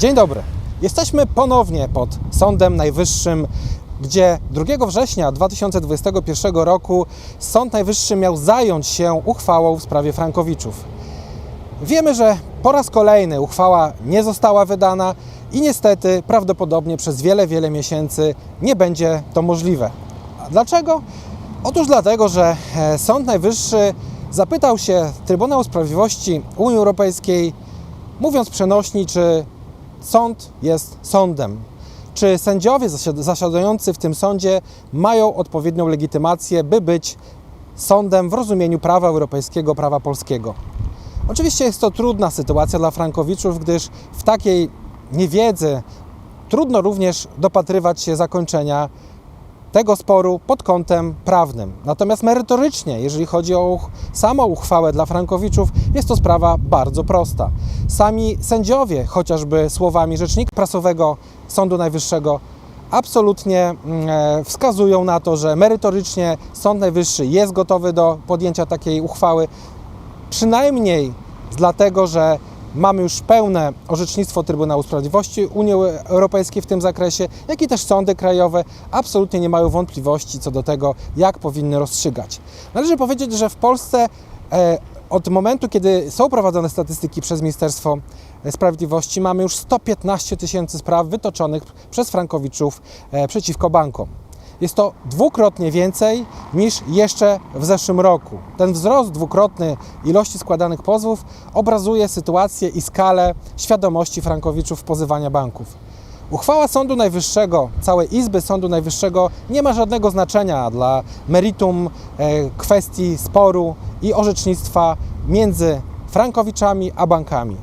Dzień dobry. Jesteśmy ponownie pod Sądem Najwyższym, gdzie 2 września 2021 roku Sąd Najwyższy miał zająć się uchwałą w sprawie Frankowiczów. Wiemy, że po raz kolejny uchwała nie została wydana i niestety prawdopodobnie przez wiele, wiele miesięcy nie będzie to możliwe. A dlaczego? Otóż dlatego, że e, Sąd Najwyższy zapytał się Trybunał Sprawiedliwości Unii Europejskiej, mówiąc przenośni, czy sąd jest sądem. Czy sędziowie zasiad- zasiadający w tym sądzie mają odpowiednią legitymację, by być sądem w rozumieniu prawa europejskiego, prawa polskiego? Oczywiście jest to trudna sytuacja dla Frankowiczów, gdyż w takiej niewiedzy trudno również dopatrywać się zakończenia tego sporu pod kątem prawnym. Natomiast merytorycznie, jeżeli chodzi o samą uchwałę dla Frankowiczów, jest to sprawa bardzo prosta. Sami sędziowie, chociażby słowami rzecznika prasowego Sądu Najwyższego, absolutnie mm, e, wskazują na to, że merytorycznie Sąd Najwyższy jest gotowy do podjęcia takiej uchwały, przynajmniej dlatego, że mamy już pełne orzecznictwo Trybunału Sprawiedliwości Unii Europejskiej w tym zakresie, jak i też sądy krajowe absolutnie nie mają wątpliwości co do tego, jak powinny rozstrzygać. Należy powiedzieć, że w Polsce e, od momentu, kiedy są prowadzone statystyki przez Ministerstwo Sprawiedliwości, mamy już 115 tysięcy spraw wytoczonych przez Frankowiczów e, przeciwko bankom. Jest to dwukrotnie więcej niż jeszcze w zeszłym roku. Ten wzrost dwukrotny ilości składanych pozwów obrazuje sytuację i skalę świadomości Frankowiczów pozywania banków. Uchwała Sądu Najwyższego, całej Izby Sądu Najwyższego nie ma żadnego znaczenia dla meritum e, kwestii sporu i orzecznictwa między Frankowiczami a bankami.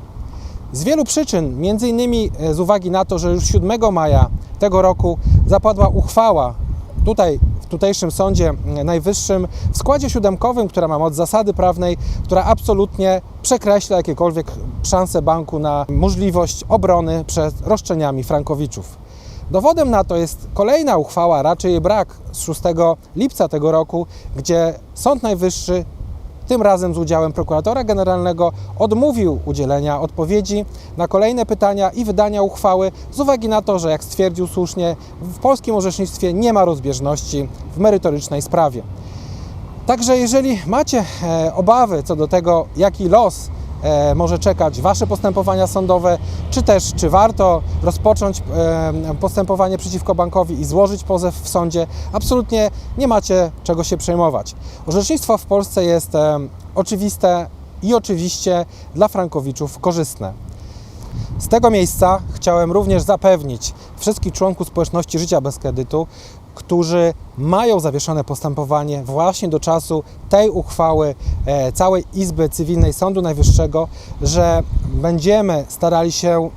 Z wielu przyczyn, między innymi e, z uwagi na to, że już 7 maja tego roku zapadła uchwała tutaj w tutejszym Sądzie Najwyższym w składzie siódemkowym, która ma moc zasady prawnej, która absolutnie przekreśla jakiekolwiek szanse banku na możliwość obrony przed roszczeniami Frankowiczów. Dowodem na to jest kolejna uchwała, raczej jej brak z 6 lipca tego roku, gdzie Sąd Najwyższy tym razem z udziałem prokuratora generalnego odmówił udzielenia odpowiedzi na kolejne pytania i wydania uchwały z uwagi na to, że jak stwierdził słusznie, w polskim orzecznictwie nie ma rozbieżności w merytorycznej sprawie. Także jeżeli macie e, obawy co do tego, jaki los e, może czekać Wasze postępowania sądowe, czy też czy warto rozpocząć e, postępowanie przeciwko bankowi i złożyć pozew w sądzie, absolutnie nie macie czego się przejmować. Orzecznictwo w Polsce jest e, oczywiste i oczywiście dla Frankowiczów korzystne. Z tego miejsca chciałem również zapewnić wszystkich członków społeczności życia bez kredytu, którzy mają zawieszone postępowanie właśnie do czasu tej uchwały e, całej Izby Cywilnej Sądu Najwyższego, że będziemy starali się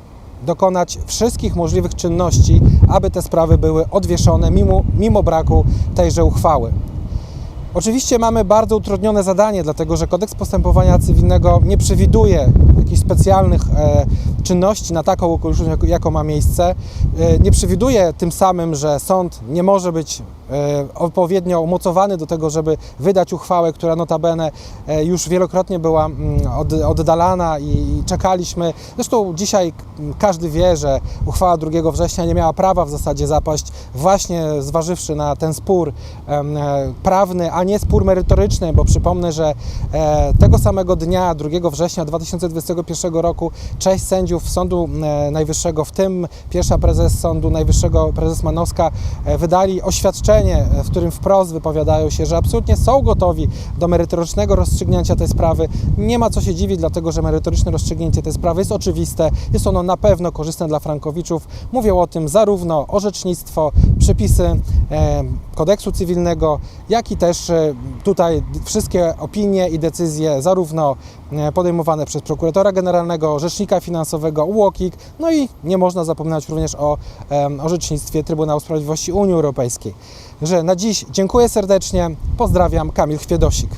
dokonać wszystkich możliwych czynności, aby te sprawy były odwieszone mimo, mimo braku tejże uchwały. Oczywiście mamy bardzo utrudnione zadanie, dlatego że kodeks postępowania cywilnego nie przewiduje jakichś specjalnych e, czynności na taką okoliczność, jak- jaką ma miejsce. E, nie przewiduje tym samym, że sąd nie może być e, odpowiednio umocowany do tego, żeby wydać uchwałę, która notabene e, już wielokrotnie była mm, od, oddalana i, i czekaliśmy. Zresztą dzisiaj każdy wie, że uchwała 2 września nie miała prawa w zasadzie zapaść, właśnie zważywszy na ten spór e, prawny, a nie spór merytoryczny, bo przypomnę, że e, tego samego dnia, 2 września 2021 roku, część sędziów Sądu e, Najwyższego, w tym pierwsza prezes Sądu Najwyższego, prezes Manowska, e, wydali oświadczenie, w którym wprost wypowiadają się, że absolutnie są gotowi do merytorycznego rozstrzygnięcia tej sprawy. Nie ma co się dziwić, dlatego że merytoryczne rozstrzygnięcie tej sprawy jest oczywiste, jest ono na pewno korzystne dla Frankowiczów. Mówią o tym zarówno orzecznictwo, przepisy e, kodeksu cywilnego, jak i też e, tutaj wszystkie opinie i decyzje, zarówno e, podejmowane przez prokuratora generalnego, rzecznika finansowego, UOKiK, no i nie można zapominać również o orzecznictwie Trybunału Sprawiedliwości Unii Europejskiej. Że na dziś dziękuję serdecznie, pozdrawiam, Kamil Chwiedosik.